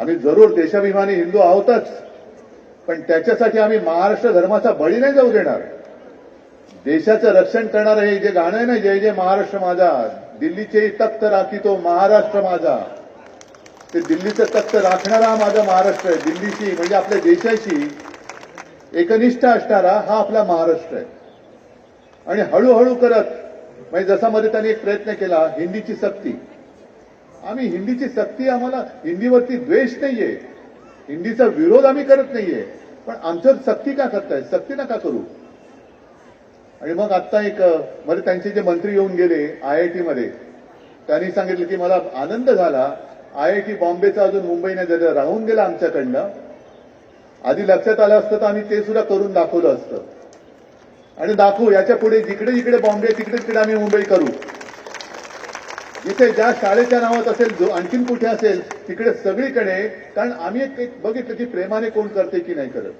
आम्ही जरूर देशाभिमानी हिंदू आहोतच पण त्याच्यासाठी आम्ही महाराष्ट्र धर्माचा बळी नाही जाऊ देणार. देशाचं रक्षण करणारं हे जे गाणं आहे ना जय जय महाराष्ट्र माझा दिल्लीचे तख्त राखी तो महाराष्ट्र माझा. ते दिल्लीचं तख्त राखणारा हा माझा महाराष्ट्र आहे दिल्लीशी म्हणजे आपल्या देशाशी एकनिष्ठ असणारा हा आपला महाराष्ट्र आहे. आणि हळूहळू करत म्हणजे जसा मध्ये त्यांनी एक प्रयत्न केला हिंदीची सक्ती. आम्ही हिंदीची सक्ती आम्हाला हिंदीवरती द्वेष नाहीये. हिंदीचा विरोध आम्ही करत नाहीये. पण आमच्यावर सक्ती का करताय? सक्ती नका करू. आणि मग आता एक मध्ये त्यांचे जे मंत्री येऊन गेले आय आय टीमध्ये त्यांनी सांगितलं की मला आनंद झाला. आय आय टी बॉम्बेचा अजून मुंबईने जर राहून गेला आमच्याकडनं आधी लक्षात आलं असतं तर आम्ही ते सुद्धा करून दाखवलं असतं. आणि दाखवू याच्यापुढे जिकडे जिकडे बॉम्बे तिकडे तिकडे आम्ही मुंबई करू. इथे ज्या शाळेच्या नावात असेल जो आणखीन कुठे असेल तिकडे सगळीकडे कारण आम्ही एक- एक बघितलं की प्रेमाने कोण करते की नाही करत.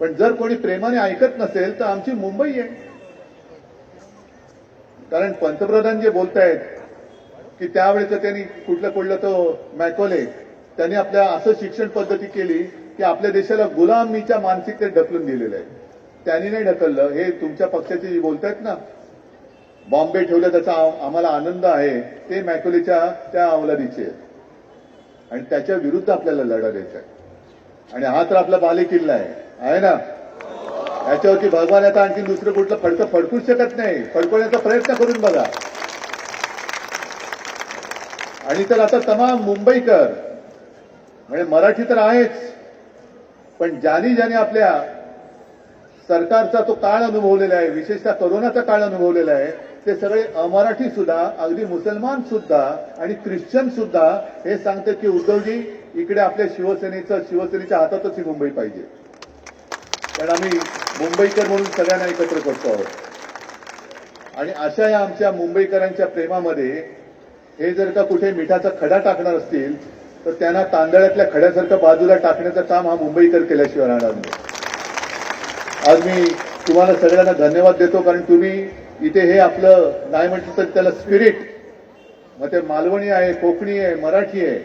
पण जर कोणी प्रेमाने ऐकत नसेल तर आमची मुंबई आहे. कारण पंतप्रधान जे बोलतायत की त्यावेळेचं त्यांनी कुठलं कुठलं तो मॅकोले त्यांनी आपल्या असं शिक्षण पद्धती केली की आपल्या देशाला गुलामीच्या मानसिकतेत ढकलून दिलेलं आहे. त्यांनी नाही ढकललं. हे तुमच्या पक्षाचे जे बोलतायत ना बॉम्बे ठेवलं त्याचा आम्हाला आनंद आहे ते मॅकोलीच्या त्या अवलादीचे आहेत. आणि त्याच्या विरुद्ध आपल्याला लढा द्यायचा आहे. आणि हा तर आपला बालेकिल्ला आहे. आहे ना? याच्यावरती भगवान आता आणखी दुसरं कुठलं फडकं फडकूच शकत नाही. फडकवण्याचा प्रयत्न करून बघा. आणि तर आता तमाम मुंबईकर म्हणजे मराठी तर आहेच पण ज्यानी ज्याने आपल्या सरकारचा तो काळ अनुभवलेला आहे विशेषतः कोरोनाचा काळ अनुभवलेला आहे ते सगळे अमराठी सुद्धा अगदी मुसलमान सुद्धा आणि ख्रिश्चन सुद्धा हे सांगतात की उद्धवजी इकडे आपल्या शिवसेनेचं शिवसेनेच्या हातातच ही मुंबई पाहिजे. कारण आम्ही मुंबईकर म्हणून सगळ्यांना एकत्र करतो आहोत. आणि अशा या आमच्या मुंबईकरांच्या प्रेमामध्ये हे जर का कुठे मिठाचा खडा टाकणार असतील तर त्यांना तांदळातल्या खड्यासारखं बाजूला टाकण्याचं काम हा मुंबईकर केल्याशिवाय राहणार नाही. आज मी तुम्हाला सगळ्यांना धन्यवाद देतो कारण तुम्ही इथे हे आपलं नाही म्हटलं तर त्याला स्पिरिट मग ते मालवणी आहे कोकणी आहे मराठी आहे.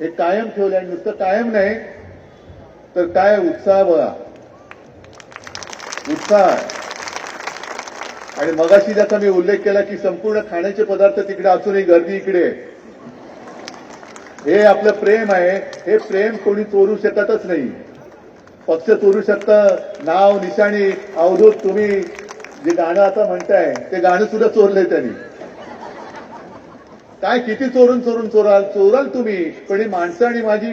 हे कायम ठेवलं आणि नुसतं कायम नाही तर काय उत्साह बघा. उत्साह आणि मगाशी ज्याचा मी उल्लेख केला की संपूर्ण खाण्याचे पदार्थ तिकडे असूनही गर्दी इकडे हे आपलं प्रेम आहे हे प्रेम कोणी चोरू शकतच नाही. पक्ष चोरू शकतं नाव निशाणी अवधूत तुम्ही जे गाणं आता म्हणताय ते गाणं सुद्धा चोरलंय त्यांनी. काय किती चोरून चोरून चोराल चोराल तुम्ही. पण ही माणसं आणि माझी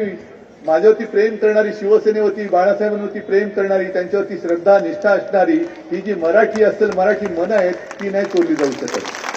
माझ्यावरती प्रेम करणारी शिवसेनेवरती बाळासाहेबांवरती प्रेम करणारी त्यांच्यावरती श्रद्धा निष्ठा असणारी ही जी मराठी असेल मराठी मन आहेत ती नाही चोरली जाऊ शकत.